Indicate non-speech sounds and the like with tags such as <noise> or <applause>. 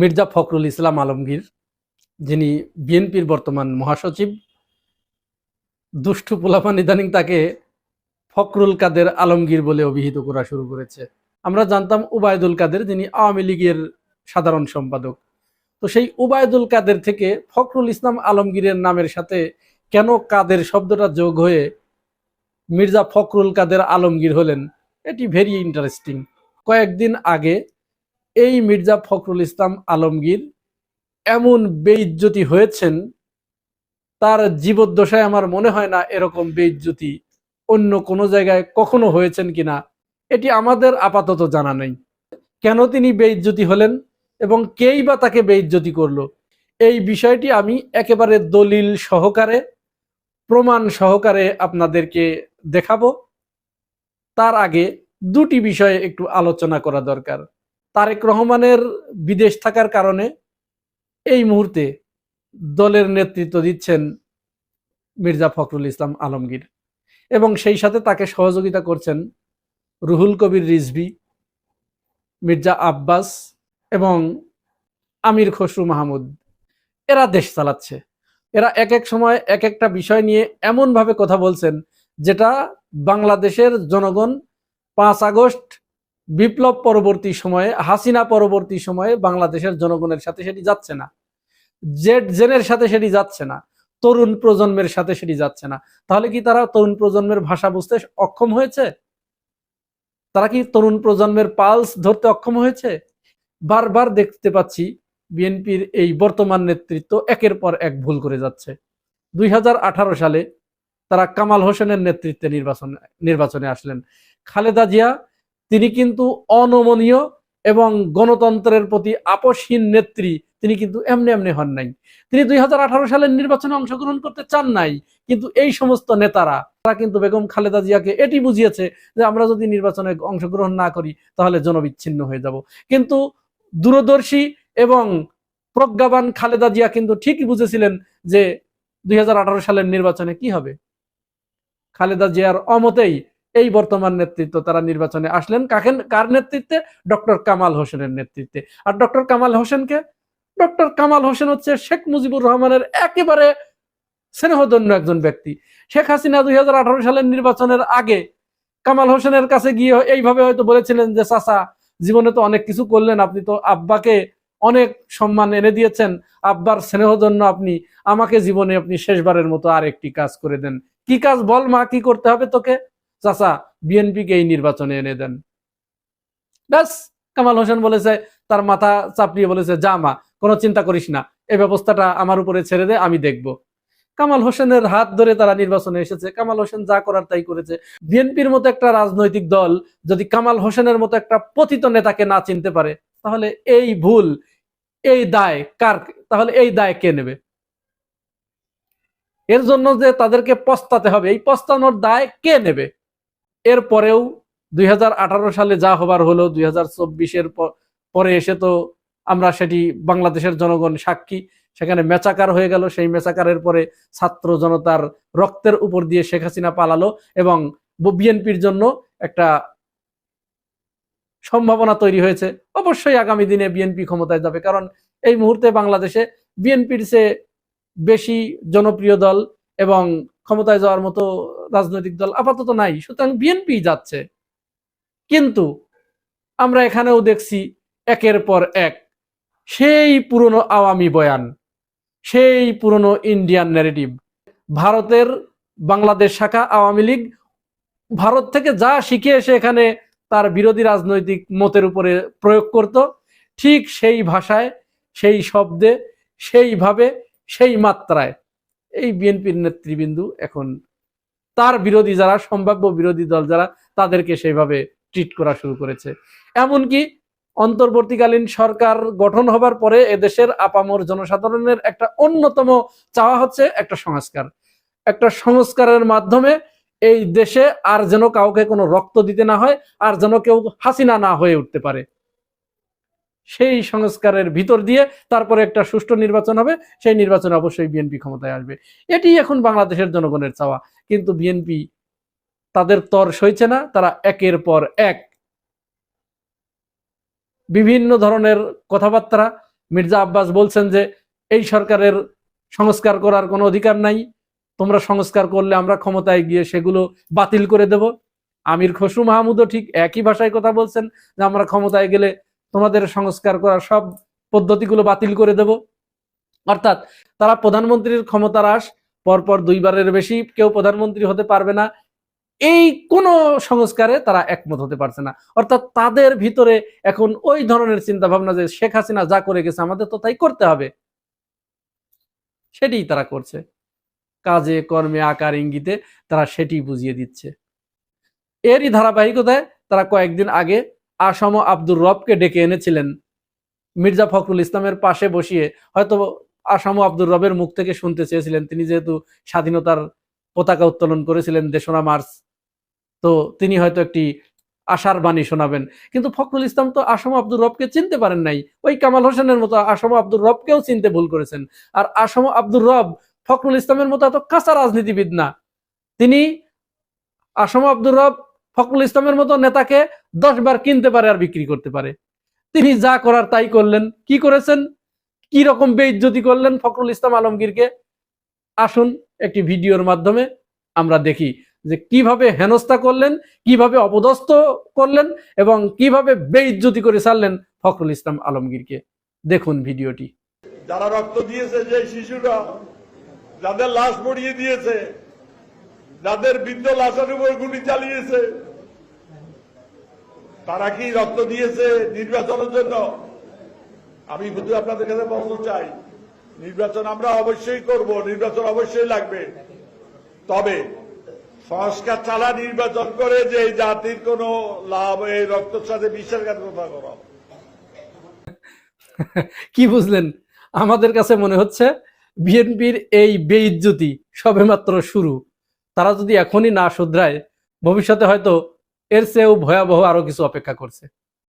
মির্জা ফখরুল ইসলাম আলমগীর, যিনি বিএনপির বর্তমান মহাসচিব, দুষ্টু পোলাপান ইদানিং তাকে ফখরুল কাদের আলমগীর বলে অভিহিত করা শুরু করেছে। আমরা জানতাম উবায়দুল কাদের, যিনি আওয়ামী লীগের সাধারণ সম্পাদক। তো সেই উবায়দুল কাদের থেকে ফখরুল ইসলাম আলমগীরের নামের সাথে কেন কাদের শব্দটা যোগ হয়ে মির্জা ফখরুল কাদের আলমগীর হলেন, এটি ভেরি ইন্টারেস্টিং কয়েকদিন আগে এই মির্জা ফখরুল ইসলাম আলমগীর এমন বেইজ্জতি হয়েছেন, তার জীবদ্দশায় আমার মনে হয় না এরকম বেইজ্জতি অন্য কোনো জায়গায় কখনো হয়েছেন কিনা, এটি আমাদের আপাতত জানা নেই। কেন তিনি বেইজ্জতি হলেন এবং কেই বা তাকে বেইজ্জতি করল, এই বিষয়টি আমি একেবারে দলিল সহকারে, প্রমাণ সহকারে আপনাদেরকে দেখাবো। তার আগে দুটি বিষয়ে একটু আলোচনা করা দরকার। তারেক রহমানের বিদেশ থাকার কারণে এই মুহূর্তে দলের নেতৃত্ব দিচ্ছেন মির্জা ফখরুল ইসলাম আলমগীর। এবং সেই সাথে তাকে সহযোগিতা করছেন রুহুল কবির রিজভি, মির্জা আব্বাস এবং আমির খসরু মাহমুদ। এরা দেশ চালাচ্ছে। এরা এক এক সময় এক একটা বিষয় নিয়ে এমনভাবে কথা বলছেন যেটা বাংলাদেশের জনগণ পাঁচ আগস্ট বিপ্লব পরবর্তী সময়ে, হাসিনা পরবর্তী সময়ে বাংলাদেশের জনগণের সাথে সেটি যাচ্ছে না। জেড, জেনের সাথে সেটি যাচ্ছে না। তরুণ প্রজন্মের সাথে সেটি যাচ্ছে না। তাহলে কি তারা তরুণ প্রজন্মের ভাষা বুঝতে অক্ষম হয়েছে? তারা কি তরুণ প্রজন্মের পালস ধরতে অক্ষম হয়েছে? বারবার দেখতে পাচ্ছি বিএনপির এই বর্তমান নেতৃত্ব একের পর এক ভুল করে যাচ্ছে। দুই হাজার আঠারো সালে তারা কামাল হোসেনের নেতৃত্বে নির্বাচন, নির্বাচনে আসলেন। খালেদা জিয়া তিনি কিন্তু অনমনীয় এবং গণতন্ত্রের প্রতি আপসহীন নেত্রী। তিনি কিন্তু এমনি এমনি হন নাই। তিনি দুই হাজার আঠারো সালের নির্বাচনে অংশগ্রহণ করতে চান নাই। কিন্তু এই সমস্ত নেতারা, তারা কিন্তু বেগম খালেদা জিয়াকে এটি বুঝিয়েছে যে আমরা যদি নির্বাচনে অংশগ্রহণ না করি, তাহলে জনবিচ্ছিন্ন হয়ে যাব। কিন্তু দূরদর্শী এবং প্রজ্ঞাবান খালেদা জিয়া কিন্তু ঠিকই বুঝেছিলেন যে দুই হাজার আঠারো সালের নির্বাচনে কি হবে। খালেদা জিয়ার অমতেই এই বর্তমান নেতৃত্ব তারা নির্বাচনে আসলেন। কাকে কার নেতৃত্বে? ডক্টর কামাল হোসেনের নেতৃত্বে। আর ডক্টর কামাল হোসেনকে? ডক্টর কামাল হোসেন হচ্ছে শেখ মুজিবুর রহমানের একেবারে স্নেহধন্য একজন ব্যক্তি। শেখ হাসিনা দুই হাজার আঠারো সালের নির্বাচনের আগে কামাল হোসেনের কাছে গিয়ে এইভাবে হয়তো বলেছিলেন যে, চাচা, জীবনে তো অনেক কিছু করলেন। আপনি তো আব্বাকে অনেক সম্মান এনে দিয়েছেন। আব্বার স্নেহ জন্য আপনি। আমাকে জীবনে আপনি শেষবারের মতো আর একটি কাজ করে দেন। কি কাজ বল মা, কি করতে হবে তোকে? চাচা বিএনপিকে এই নির্বাচনে এনে দেন। ব্যাস, কামাল হোসেন বলেছে, তার মাথা চাপড়িয়ে বলেছে, যা মা, কোনো চিন্তা করিস না, এই ব্যবস্থাটা আমার উপরে ছেড়ে দে, আমি দেখব। কামাল হোসেনের হাত ধরে তারা নির্বাচনে এসেছে। কামাল হোসেন যা করার তাই করেছে। বিএনপির মতো একটা রাজনৈতিক দল যদি কামাল হোসেনের মতো একটা পতিত নেতাকে না চিনতে পারে, তাহলে এই ভুল, এই দায় কার, তাহলে এই দায় কে নেবে? এর জন্য যে তাদেরকে পস্তাতে হবে, এই পস্তানোর দায় কে নেবে? এর পরেও দুই হাজার আঠারো সালে যা হবার হলো, দুই হাজার চব্বিশের পরে এসে তো আমরা সেটি বাংলাদেশের জনগণ সাক্ষী। সেখানে মেচাকার হয়ে গেল। সেই মেচাকারের পরে ছাত্র জনতার রক্তের উপর দিয়ে শেখ হাসিনা পালালো এবং বিএনপির জন্য একটা সম্ভাবনা তৈরি হয়েছে। অবশ্যই আগামী দিনে বিএনপি ক্ষমতায় যাবে, কারণ এই মুহূর্তে বাংলাদেশে বিএনপির চেয়ে বেশি জনপ্রিয় দল এবং ক্ষমতায় যাওয়ার মতো রাজনৈতিক দল আপাতত নাই, সুতরাং বিএনপি যাচ্ছে। কিন্তু আমরা এখানেও দেখছি একের পর এক সেই পুরনো আওয়ামী বয়ান, সেই পুরনো ইন্ডিয়ান ন্যারেটিভ ভারতের বাংলাদেশ শাখা আওয়ামী লীগ ভারত থেকে যা শিখে এসে এখানে তার বিরোধী রাজনৈতিক মতের উপরে প্রয়োগ করত, ঠিক সেই ভাষায়, সেই শব্দে, সেইভাবে, সেই মাত্রায়। এই বিএনপির নেতৃবৃন্দু এখন তার বিরোধী যারা, সম্ভাব্য বিরোধী দল যারা, তাদেরকে সেইভাবে ট্রিট করা শুরু করেছে। এমনকি অন্তর্বর্তীকালীন সরকার গঠন হবার পরে এদেশের আপামর জনসাধারণের একটা অন্যতম চাওয়া হচ্ছে একটা সংস্কার। একটা সংস্কারের মাধ্যমে এই দেশে আর যেন কাউকে কোনো রক্ত দিতে না হয়, আর যেন কেউ হাসিনা না হয়ে উঠতে পারে। সেই সংস্কারের ভিতর দিয়ে তারপরে একটা সুষ্ঠু নির্বাচন হবে, সেই নির্বাচনে অবশ্যই বিএনপি ক্ষমতায় আসবে। এটি এখন বাংলাদেশের জনগণের চাওয়া। কিন্তু বিএনপি তাদের তর সইছে না, তারা একের পর এক। বিভিন্ন ধরনের কথাবার্তা, মির্জা আব্বাস বলছেন যে, এই সরকারের সংস্কার করার কোনো অধিকার নাই। তোমরা সংস্কার করলে আমরা ক্ষমতায় গিয়ে সেগুলো বাতিল করে দেব। আমির খসরু মাহমুদও ঠিক একই ভাষায় কথা বলছেন যে, আমরা ক্ষমতায় গেলে তোমাদের সংস্কার করার সব পদ্ধতিগুলো বাতিল করে দেব। অর্থাৎ তারা প্রধানমন্ত্রীর ক্ষমতার আস পরপর দুইবারের বেশি কেউ প্রধানমন্ত্রী হতে পারবে না। এই কোন সংস্কারে তারা একমত হতে পারছে না। অর্থাৎ তাদের ভিতরে এখন ওই ধরনের চিন্তা ভাবনা যে শেখ হাসিনা যা করে গেছে, আমাদের তো তাই করতে হবে। সেটাই তারা করছে। কাজে, কর্মে, আকার, ইঙ্গিতে তারা সেটি বুঝিয়ে দিচ্ছে। এরই ধারাবাহিকতায় তারা কয়েকদিন আগে আসম আব্দুর রবকে ডেকে এনেছিলেন মির্জা ফখরুল ইসলামের পাশে বসিয়ে। হয়তো আসাম আব্দুর রবের মুখ থেকে শুনতে চেয়েছিলেন। তিনি যেহেতু স্বাধীনতার পতাকা উত্তোলন করেছিলেন, দেশনা মার্চ, তো তিনি হয়তো একটি আশার বাণী শোনাবেন। কিন্তু ফখরুল ইসলাম তো আসাম আব্দুর রবকে চিনতে পারেন নাই। ওই কামাল হোসেনের মতো আসাম আব্দুর রবকেও চিনতে ভুল করেছেন। আর আসাম আব্দুর রব ফখরুল ইসলামের মতো এত কাঁচা রাজনীতিবিদ না। তিনি আসাম আব্দুর রব ফখরুল ইসলামের মতো নেতাকে দশ বার কিনতে পারে আর বিক্রি করতে পারে। তিনি যা করার তাই করলেন। কি করেছেন? কি রকম বেইজ্জতি করলেন ফখরুল ইসলাম আলমগীরকে? আসুন একটি ভিডিওর মাধ্যমে আমরা দেখি যে কীভাবে হেনস্থা করলেন, কীভাবে অপদস্থ করলেন এবং কীভাবে বেইজ্জতি করে ছাড়লেন ফখরুল ইসলাম আলমগীরকে। দেখুন ভিডিওটি। যারা রক্ত দিয়েছে যে শিশুরা, যাদের লাশ পড়িয়ে দিয়েছে, যাদের বৃদ্ধ লাশের উপর গুলি চালিয়েছে তারা কি রক্ত দিয়েছে নির্বাচনের জন্য? আমি শুধু আপনাদের কাছে বলতে চাই, নির্বাচন আমরা অবশ্যই করব, নির্বাচন অবশ্যই লাগবে। তবে সংস্কার ছাড়া নির্বাচন করে যে জাতির কোনো লাভ, এই রক্তের সাথে বিশ্বাসঘাতকতা করা <laughs> কি বুঝলেন? আমাদের কাছে মনে হচ্ছে বিএনপির এই বেইজ্জতি সবেমাত্র শুরু। তারা যদি এখনই না শুধরায়, ভবিষ্যতে হয়তো এর চেয়েও ভয়াবহ আরও কিছু অপেক্ষা করছে।